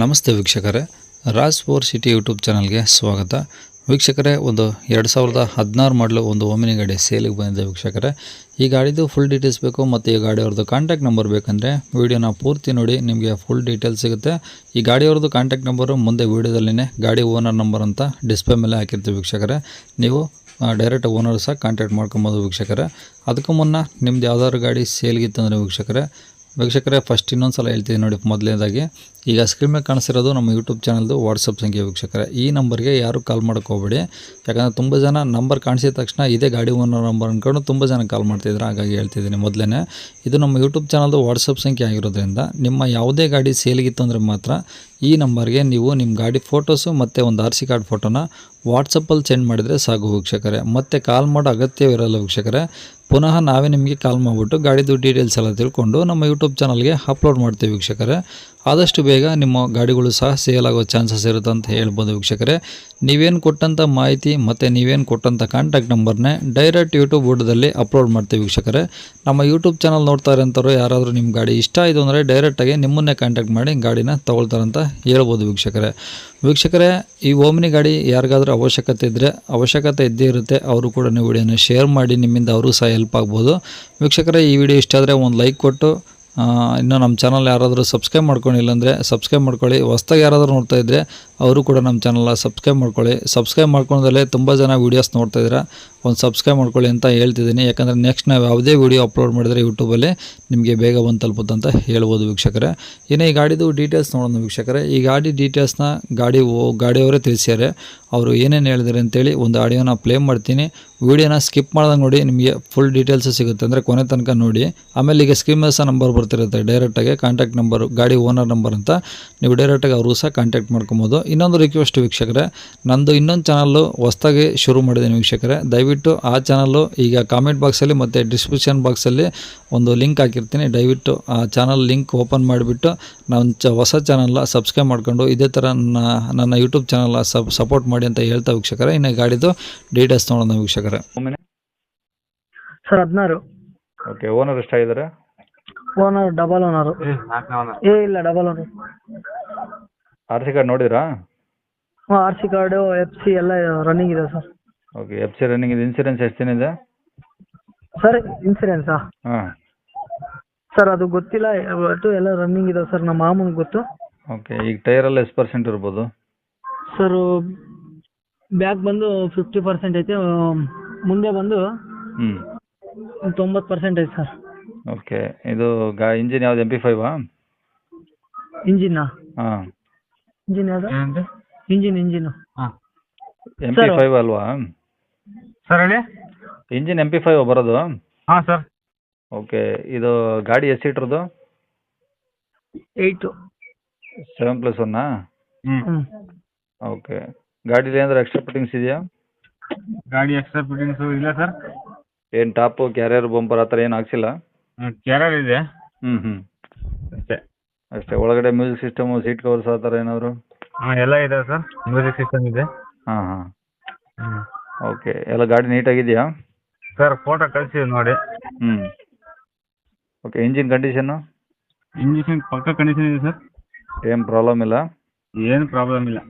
ನಮಸ್ತೆ ವೀಕ್ಷಕರೇ, Raj four city YouTube ಚಾನಲ್ಗೆ ಸ್ವಾಗತ. ವೀಕ್ಷಕರೇ, ಒಂದು ಎರಡು ಸಾವಿರದ ಹದಿನಾರು ಮಾಡಲು ಒಂದು ಓಮಿನಿ ಗಾಡಿ ಸೇಲಿಗೆ ಬಂದಿದೆ ವೀಕ್ಷಕರೇ. ಈ ಗಾಡಿದು ಫುಲ್ ಡೀಟೇಲ್ಸ್ ಬೇಕು ಮತ್ತು ಈ ಗಾಡಿಯವ್ರದ್ದು ಕಾಂಟ್ಯಾಕ್ಟ್ ನಂಬರ್ ಬೇಕಂದರೆ ವೀಡಿಯೋನ ಪೂರ್ತಿ ನೋಡಿ, ನಿಮಗೆ ಫುಲ್ ಡೀಟೇಲ್ಸ್ ಸಿಗುತ್ತೆ. ಈ ಗಾಡಿಯವ್ರದ್ದು ಕಾಂಟ್ಯಾಕ್ಟ್ ನಂಬರು ಮುಂದೆ ವೀಡಿಯೋದಲ್ಲಿನೇ ಗಾಡಿ ಓನರ್ ನಂಬರ್ ಅಂತ ಡಿಸ್ಪ್ಲೇ ಮೇಲೆ ಹಾಕಿರ್ತೀವಿ ವೀಕ್ಷಕರೇ. ನೀವು ಡೈರೆಕ್ಟ್ ಓನರ್ ಸಹ ಕಾಂಟ್ಯಾಕ್ಟ್ ಮಾಡ್ಕೊಬೋದು ವೀಕ್ಷಕರೇ. ಅದಕ್ಕೂ ಮುನ್ನ ನಿಮ್ದು ಯಾವ್ದಾದ್ರು ಗಾಡಿ ಸೇಲ್ಗಿತ್ತಂದರೆ ವೀಕ್ಷಕರೇ ವೀಕ್ಷಕರೇ ಫಸ್ಟ್ ಇನ್ನೊಂದು ಸಲ ಹೇಳ್ತೀನಿ ನೋಡಿ ಮೊದಲನೇದಾಗಿ. ಈಗ ಸ್ಕ್ರೀನ್ ಮೇಲೆ ಕಾಣಿಸಿರೋದು ನಮ್ಮ ಯೂಟ್ಯೂಬ್ ಚಾನಲ್ದು ವಾಟ್ಸಪ್ ಸಂಖ್ಯೆ ವೀಕ್ಷಕರೇ. ಈ ನಂಬರ್ಗೆ ಯಾರು ಕಾಲ್ ಮಾಡ್ಕೋಬೇಡಿ. ಹೋಗ್ಬೇಡಿ ಯಾಕಂದರೆ ತುಂಬ ಜನ ನಂಬರ್ ಕಾಣಿಸಿದ ತಕ್ಷಣ ಇದೇ ಗಾಡಿ ಓನರ್ ನಂಬರ್ ಅಂದ್ಕೊಂಡು ತುಂಬ ಜನ ಕಾಲ್ ಮಾಡ್ತಿದ್ರು. ಹಾಗಾಗಿ ಹೇಳ್ತಿದ್ದೀನಿ ಮೊದಲೇ ಇದು ನಮ್ಮ ಯೂಟ್ಯೂಬ್ ಚಾನಲ್ದು ವಾಟ್ಸಪ್ ಸಂಖ್ಯೆ ಆಗಿರೋದ್ರಿಂದ ನಿಮ್ಮ ಯಾವುದೇ ಗಾಡಿ ಸೇಲಿಗಿತ್ತು ಅಂದರೆ ಮಾತ್ರ ಈ ನಂಬರ್ಗೆ ನೀವು ನಿಮ್ಮ ಗಾಡಿ ಫೋಟೋಸು ಮತ್ತು ಒಂದು ಆರ್ ಸಿ ಕಾರ್ಡ್ ಫೋಟೋನ ವಾಟ್ಸಪ್ಪಲ್ಲಿ ಸೆಂಡ್ ಮಾಡಿದರೆ ಸಾಕು ವೀಕ್ಷಕರೇ. ಮತ್ತೆ ಕಾಲ್ ಮಾಡೋ ಅಗತ್ಯವಿರಲ್ಲ ವೀಕ್ಷಕರೇ. ಪುನಃ ನಾವೇ ನಿಮಗೆ ಕಾಲ್ ಮಾಡಿಬಿಟ್ಟು ಗಾಡಿದು ಡೀಟೇಲ್ಸ್ ಎಲ್ಲ ತಿಳ್ಕೊಂಡು ನಮ್ಮ ಯೂಟ್ಯೂಬ್ ಚಾನಲ್ಗೆ ಅಪ್ಲೋಡ್ ಮಾಡ್ತೀವಿ ವೀಕ್ಷಕರೇ. ಆದಷ್ಟು ಬೇಗ ನಿಮ್ಮ ಗಾಡಿಗಳು ಸಹ ಸೇಲ್ ಆಗೋ ಚಾನ್ಸಸ್ ಇರುತ್ತೆ ಅಂತ ಹೇಳ್ಬೋದು ವೀಕ್ಷಕರೇ. ನೀವೇನು ಕೊಟ್ಟಂಥ ಮಾಹಿತಿ ಮತ್ತು ನೀವೇನು ಕೊಟ್ಟಂಥ ಕಾಂಟ್ಯಾಕ್ಟ್ ನಂಬರ್ನೇ ಡೈರೆಕ್ಟ್ ಯೂಟ್ಯೂಬ್ ಬುಡದಲ್ಲಿ ಅಪ್ಲೋಡ್ ಮಾಡ್ತೀವಿ ವೀಕ್ಷಕರೇ. ನಮ್ಮ ಯೂಟ್ಯೂಬ್ ಚಾನಲ್ ನೋಡ್ತಾ ಇರೋಂಥವ್ರು ಯಾರಾದರೂ ನಿಮ್ಮ ಗಾಡಿ ಇಷ್ಟ ಆಯಿತು ಅಂದರೆ ಡೈರೆಕ್ಟಾಗಿ ನಿಮ್ಮನ್ನೇ ಕಾಂಟ್ಯಾಕ್ಟ್ ಮಾಡಿ ಗಾಡಿನ ತೊಗೊಳ್ತಾರಂತ ಹೇಳ್ಬೋದು ವೀಕ್ಷಕರೇ. ವೀಕ್ಷಕರೇ, ಈ ಓಮಿನಿ ಗಾಡಿ ಯಾರಿಗಾದ್ರೂ ಅವಶ್ಯಕತೆ ಇದ್ದರೆ ಅವಶ್ಯಕತೆ ಇದ್ದೇ ಇರುತ್ತೆ, ಅವರು ಕೂಡ ನೀವು ವಿಡಿಯೋನ ಶೇರ್ ಮಾಡಿ ನಿಮ್ಮಿಂದ ಅವರು ಸಹ ಹೆಲ್ಪ್ ಆಗ್ಬೋದು. ವೀಕ್ಷಕರೇ, ಈ ವಿಡಿಯೋ ಇಷ್ಟ ಆದರೆ ಒಂದು ಲೈಕ್ ಕೊಟ್ಟು ಇನ್ನು ನಮ್ಮ ಚಾನಲ್ ಯಾರಾದರೂ ಸಬ್ಸ್ಕ್ರೈಬ್ ಮಾಡ್ಕೊಂಡಿಲ್ಲ ಅಂದರೆ ಸಬ್ಸ್ಕ್ರೈಬ್ ಮಾಡ್ಕೊಳ್ಳಿ. ಹೊಸ್ದಾಗಿ ಯಾರಾದರೂ ನೋಡ್ತಾ ಇದ್ದರೆ ಅವರು ಕೂಡ ನಮ್ಮ ಚಾನಲ್ನ ಸಬ್ಸ್ಕ್ರೈಬ್ ಮಾಡ್ಕೊಳ್ಳಿ. ಸಬ್ಸ್ಕ್ರೈಬ್ ಮಾಡ್ಕೊಂಡಲ್ಲೇ ತುಂಬ ಜನ ವೀಡಿಯೋಸ್ ನೋಡ್ತಾ ಇದ್ದೀರಾ. ಒಂದು ಸಬ್ಸ್ಕ್ರೈಬ್ ಮಾಡ್ಕೊಳ್ಳಿ ಅಂತ ಹೇಳ್ತಿದ್ದೀನಿ. ಯಾಕಂದರೆ ನೆಕ್ಸ್ಟ್ ನಾವು ಯಾವುದೇ ವೀಡಿಯೋ ಅಪ್ಲೋಡ್ ಮಾಡಿದರೆ ಯೂಟ್ಯೂಬಲ್ಲಿ ನಿಮಗೆ ಬೇಗ ಬಂದು ತಲುಪುತ್ತೆ ಅಂತ ಹೇಳ್ಬೋದು ವೀಕ್ಷಕರೇ. ಇನ್ನು ಈ ಗಾಡಿದು ಡೀಟೇಲ್ಸ್ ನೋಡೋಣ ವೀಕ್ಷಕರೇ. ಈ ಗಾಡಿ ಡೀಟೇಲ್ಸ್ನ ಗಾಡಿ ಗಾಡಿಯವರೇ ತಿಳಿಸ್ಯಾರೆ. ಅವರು ಏನೇನು ಹೇಳಿದ್ದಾರೆ ಅಂತೇಳಿ ಒಂದು ಆಡಿಯೋನ ಪ್ಲೇ ಮಾಡ್ತೀನಿ. ವೀಡಿಯೋನ ಸ್ಕಿಪ್ ಮಾಡ್ದಂಗೆ ನೋಡಿ ನಿಮಗೆ ಫುಲ್ ಡೀಟೇಲ್ಸ್ ಸಿಗುತ್ತೆ ಅಂದರೆ ಕೊನೆ ತನಕ ನೋಡಿ. ಆಮೇಲೆ ಈಗ ಸ್ಕ್ರೀನ್ ಮೇಲೆ ಸಹ ನಂಬರ್ ಬರ್ತಿರುತ್ತೆ. ಡೈರೆಕ್ಟಾಗಿ ಕಾಂಟ್ಯಾಕ್ಟ್ ನಂಬರು ಗಾಡಿ ಓನರ್ ನಂಬರ್ ಅಂತ. ನೀವು ಡೈರೆಕ್ಟಾಗಿ ಅವರು ಸಹ ಕಾಂಟ್ಯಾಕ್ಟ್ ಮಾಡ್ಕೊಬೋದು. ಇನ್ನೊಂದು ರಿಕ್ವೆಸ್ಟ್ ವೀಕ್ಷಕರೇ ನಂದು ಇನ್ನೊಂದು ಚಾನಲ್ಲು ಹೊಸ್ದಾಗಿ ಶುರು ಮಾಡಿದ್ದೀನಿ ವೀಕ್ಷಕರೇ. ದಯವಿಟ್ಟು ಆ ಚಾನಲ್ಲು ಈಗ ಕಾಮೆಂಟ್ ಬಾಕ್ಸಲ್ಲಿ ಮತ್ತು ಡಿಸ್ಕ್ರಿಪ್ಷನ್ ಬಾಕ್ಸಲ್ಲಿ ಒಂದು ಲಿಂಕ್ ಹಾಕಿರ್ತೀನಿ. ದಯವಿಟ್ಟು ಆ ಚಾನಲ್ ಲಿಂಕ್ ಓಪನ್ ಮಾಡಿಬಿಟ್ಟು ನಾನು ಚ ಹೊಸ ಚಾನಲ್ನ ಸಬ್ಸ್ಕ್ರೈಬ್ ಮಾಡ್ಕೊಂಡು ಇದೇ ಥರ ನನ್ನ ನನ್ನ ಯೂಟ್ಯೂಬ್ ಚಾನಲ್ನ ಸಬ್ ಸಪೋರ್ಟ್ ಮಾಡಿ ಅಂತ ಹೇಳ್ತಾ ವೀಕ್ಷಕರೇ. ಇನ್ನು ಗಾಡಿದು ಡೀಟೇಲ್ಸ್ ನೋಡೋಣ ವೀಕ್ಷಕರೇ. ಸರ್ ಹದಿನಾರು. ಓಕೆ ಓನರ್ ಎಷ್ಟಾಗಿದ್ದಾರೆ? ಓನರ್ ಡಬಲ್ ಓನರು ಏ ಇಲ್ಲ double owner R C card ನೋಡಿದ್ರಾ? R C card F C ಎಲ್ಲ ರನ್ನಿಂಗ್ ಇದೆ sir. Okay F C running ಇದೆ. ಇನ್ಸೂರೆನ್ಸ್ ಎಷ್ಟು ದಿನ ಇದೆ? ಸರ್ ಇನ್ಸೂರೆನ್ಸಾ ಹಾಂ. ಸರ್ ಅದು ಗೊತ್ತಿಲ್ಲ. ಒಟ್ಟು ಎಲ್ಲ ರನ್ನಿಂಗ್ ಇದೆ ಸರ್ ನಮ್ಮ ಮಾಮೂಲಿ ಗೊತ್ತು. ಓಕೆ ಈಗ ಟೈರೆಲ್ಲ ಎಷ್ಟು ಪರ್ಸೆಂಟ್ ಇರ್ಬೋದು? ಸರ್ ಬ್ಯಾಕ್ ಬಂದು ಫಿಫ್ಟಿ ಪರ್ಸೆಂಟ್ ಐತೆ. ಮುಂದೆ ಬಂದು ಹ್ಞೂ ತೊಂಬತ್ತು ಪರ್ಸೆಂಟ್ ಐತೆ ಸರ್. ಓಕೆ ಇದು ಗಾ ಇಂಜಿನ್ ಯಾವ್ದು ಎಂ ಪಿ ಫೈವಾ ಇಂಜಿನ್ನಾ ಹಾಂ. ಇಂಜಿನ್ ಯಾವುದು? ಇಂಜಿನ್ ಇಂಜಿನು ಪಿ ಫೈವ್ ಅಲ್ವಾ? ಸರ್ ಹೇಳಿ? ಇಂಜಿನ್ ಎಂ ಪಿ ಫೈವ್ ಬರೋದು? ಹಾಂ ಸರ್ ಓಕೆ ಇದು ಗಾಡಿ ಎಷ್ಟು ಸೀಟ್ರದ್ದು? ಏಯ್ಟು ಸೆವೆನ್ ಪ್ಲಸ್ ಒನ್ನಾ ಹ್ಞೂ ಓಕೆ ಗಾಡೀಲಿ ಏನಾದ್ರೂ ಎಕ್ಸ್ಟ್ರಾ ಫಿಟ್ಟಿಂಗ್ಸ್ ಇದೆಯಾ? ಗಾಡಿ ಎಕ್ಸ್ಟ್ರಾ ಫಿಟ್ಟಿಂಗ್ಸು ಇಲ್ಲ ಸರ್ ಏನು ಟಾಪು ಕ್ಯಾರಿಯರ್ ಬಂಪರ್ ಆ ಥರ ಏನು ಹಾಕ್ಸಿಲ್ಲ? ಕ್ಯಾರಿಯರ್ ಇದೆ. ಹ್ಞೂ ಹ್ಞೂ ಅಷ್ಟೇ ಒಳಗಡೆ ಮ್ಯೂಸಿಕ್ ಸಿಸ್ಟಮ್ ಸೀಟ್ ಕವರ್ಸ್ ಆ ಥರ ಏನಾದರೂ? ಹಾಂ ಎಲ್ಲ ಇದೆ ಸರ್ ಮ್ಯೂಸಿಕ್ ಸಿಸ್ಟಮ್ ಇದೆ. ಹಾ ಹಾ. ಹ್ಞೂ ಓಕೆ ಎಲ್ಲ ಗಾಡಿ ನೀಟಾಗಿದೆಯಾ ಸರ್ ಫೋಟೋ ಕಳಿಸಿ ನೋಡಿ. Hmm. Okay engine condition engine ಪಕ್ಕ ಕಂಡೀಷನ್ ಇದೆ ಸರ್ ಏನ್ ಪ್ರಾಬ್ಲಮ್ ಇಲ್ಲ? ಏನು ಪ್ರಾಬ್ಲಮ್ ಇಲ್ಲ.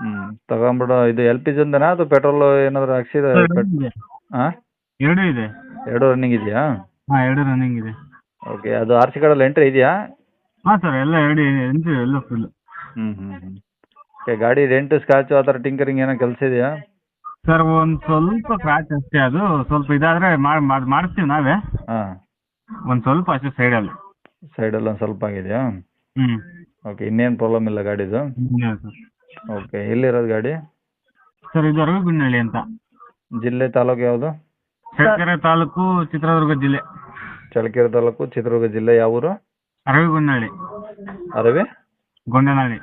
ಹ್ಮ್. ತಗೊಂಬಿಡ ಇದು ಎಲ್ ಪಿ ಜಿಂದನಾ ಅಥವಾ ಪೆಟ್ರೋಲ್ ಏನಾದರೂ ಹಾಕ್ಸಿದ? ಆ ಎರಡೂ ಇದೆ. ಹಾಂ? ಎರಡೂ ಇದೆ. ಎರಡು ರನ್ನಿಂಗ್ ಇದೆಯಾ? ಹಾ ಎರಡು ರನ್ನಿಂಗ್ ಇದೆ. ಓಕೆ ಅದು ಆರ್ ಸಿ ಕಾರ್ಡಲ್ಲಿ ಎಂಟ್ರಿ ಇದೆಯಾ? ಹಾಂ ಸರ್ ಎಲ್ಲ ಎರಡು ಇದೆ ಎಲ್ಲ ಫುಲ್ ಹ್ಮ್ ಹ್ಮ್ ಹ್ಞೂ ಓಕೆ ಗಾಡಿ ರೆಂಟ್ ಸ್ಕ್ರಾಚು ಆತರ ಥರ ಟಿಂಕರಿಂಗ್ ಏನೋ ಕೆಲಸ ಇದೆಯಾ? ಸರ್ ಒಂದು ಸ್ವಲ್ಪ ಕ್ರಾಚ್ ಅಷ್ಟೇ ಅದು. ಸ್ವಲ್ಪ ಇದಾದ್ರೆ ಮಾಡಿ ಮಾಡಿಸ್ತೀವಿ ನಾವೇ. ಹಾಂ. ಒಂದು ಸ್ವಲ್ಪ ಅಷ್ಟೇ ಸೈಡಲ್ಲಿ ಸೈಡಲ್ಲಿ ಒಂದ್ ಸ್ವಲ್ಪ ಆಗಿದೆಯಾ? ಹ್ಮ್. ಓಕೆ ಇನ್ನೇನ್ ಪ್ರಾಬ್ಲಮ್ ಇಲ್ಲ ಗಾಡಿದು? ಸರ್ ಓಕೆ ಎಲ್ಲಿರೋದು ಗಾಡಿ? ಸರ್ ಇದು ಅರವಿಗುಂಡಳ್ಳಿ ಅಂತ. ಜಿಲ್ಲೆ ತಾಲೂಕು ಯಾವುದು? ಚಳ್ಳಕೆರೆ ತಾಲೂಕು ಚಿತ್ರದುರ್ಗ ಜಿಲ್ಲೆ. ಚಳ್ಳಕೆರೆ ತಾಲೂಕು ಚಿತ್ರದುರ್ಗ ಜಿಲ್ಲೆ ಯಾವ ಊರು? ಅರವಿಗುಂಡಳ್ಳಿ ಅರವಿ? ಗೊಂಡನಹಳ್ಳಿ.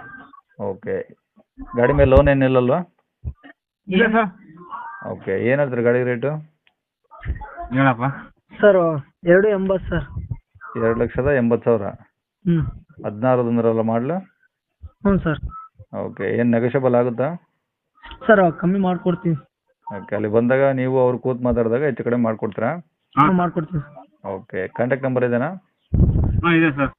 ಓಕೆ. ಗಾಡಿ ಮೇಲೆ ಲೋನ್ ಏನಿಲ್ಲಲ್ವಾ ಇಲ್ಲ ಸರ್. ಓಕೆ. ಏನು ಹೇಳ್ತೀರಿ ಗಾಡಿ ರೇಟು? ಹೇಳಪ್ಪ. ಸರ್ ಎರಡು ಎಂಬತ್ತು ಸರ್. ಎರಡು ಲಕ್ಷದ ಎಂಬತ್ತು ಸಾವಿರ? ಹ್ಞೂ ಹದಿನಾರು ಅಂದ್ರಲ್ಲ ಮಾಡಲು? ಹ್ಞೂ ಸರ್. ಓಕೆ. ಏನು ನೆಗೋಷಿಯಬಲ್ ಆಗುತ್ತಾ? ಸರ್ ಕಮ್ಮಿ ಮಾಡ್ಕೊಡ್ತೀವಿ ಓಕೆ. ಅಲ್ಲಿ ಬಂದಾಗ ನೀವು ಅವ್ರು ಕೂತು ಮಾತಾಡಿದಾಗ ಹೆಚ್ಚು ಕಡಿಮೆ ಮಾಡ್ಕೊಡ್ತೀರಾ? ಹಾಂ ಮಾಡಿಕೊಡ್ತೀವಿ ಓಕೆ. ಕಾಂಟ್ಯಾಕ್ಟ್ ನಂಬರ್ ಇದೆನಾ? ಹಾಂ ಇದೆ ಸರ್